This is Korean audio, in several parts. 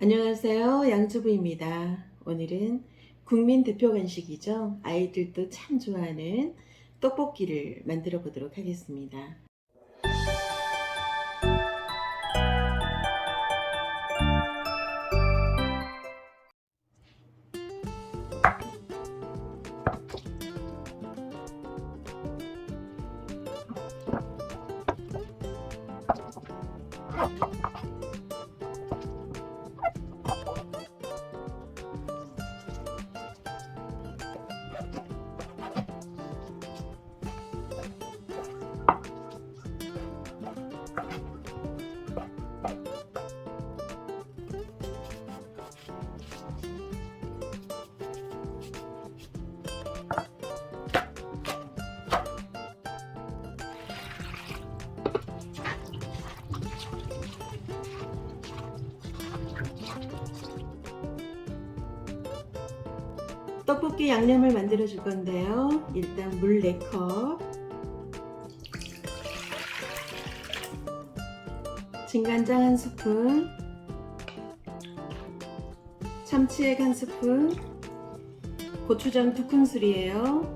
안녕하세요. 양주부입니다. 오늘은 국민 대표 간식이죠. 아이들도 참 좋아하는 떡볶이를 만들어 보도록 하겠습니다. 떡볶이 양념을 만들어 줄 건데요. 일단 물 4컵, 진간장 한 스푼, 참치액 한 스푼, 고추장 두 큰술이에요.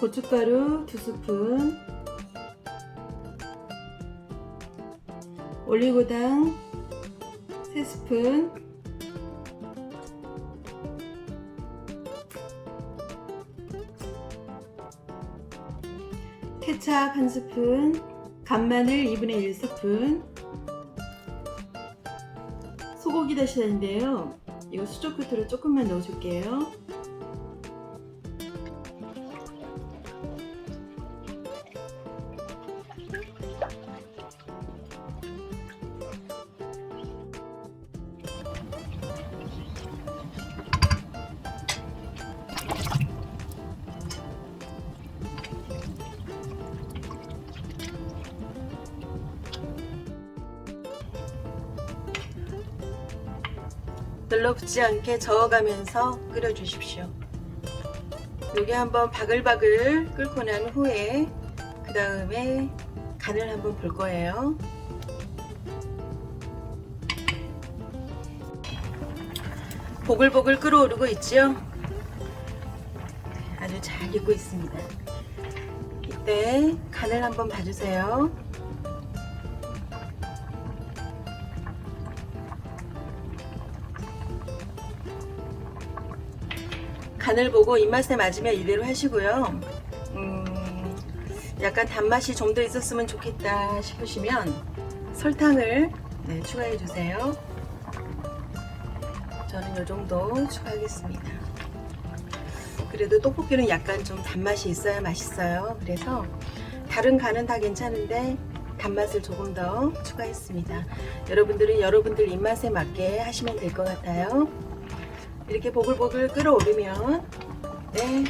고춧가루 두 스푼, 올리고당 3스푼. 케찹 1스푼 간마늘 2분의 1스푼. 소고기 다시다인데요. 이거 수저 끝으로 조금만 넣어줄게요 눌러붙지 않게 저어가면서 끓여주십시오. 요게 한번 바글바글 끓고 난 후에 그 다음에 간을 한번 볼 거예요. 보글보글 끓어오르고 있죠? 아주 잘 익고 있습니다. 이때 간을 한번 봐주세요. 간을 보고 입맛에 맞으면 이대로 하시고요. 음, 약간 단맛이 좀 더 있었으면 좋겠다 싶으시면 설탕을 네, 추가해 주세요. 저는 이 정도 추가하겠습니다. 그래도 떡볶이는 약간 좀 단맛이 있어야 맛있어요. 그래서 다른 간은 다 괜찮은데 단맛을 조금 더 추가했습니다. 여러분들은 여러분들 입맛에 맞게 하시면 될 것 같아요. 이렇게 보글보글 끓어오르면 네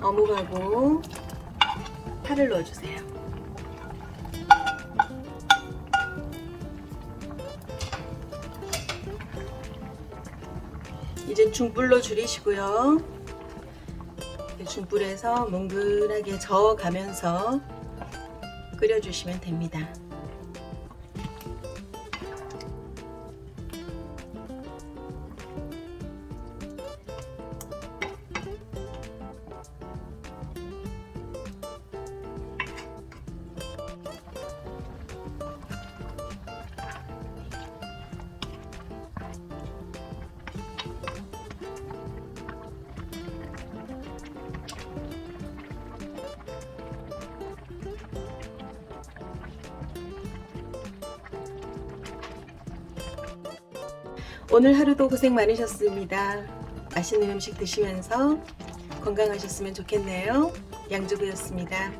어묵하고 파를 넣어주세요. 이제 중불로 줄이시고요. 중불에서 뭉근하게 저어가면서 끓여주시면 됩니다. 오늘 하루도 고생 많으셨습니다. 맛있는 음식 드시면서 건강하셨으면 좋겠네요. 양주부였습니다.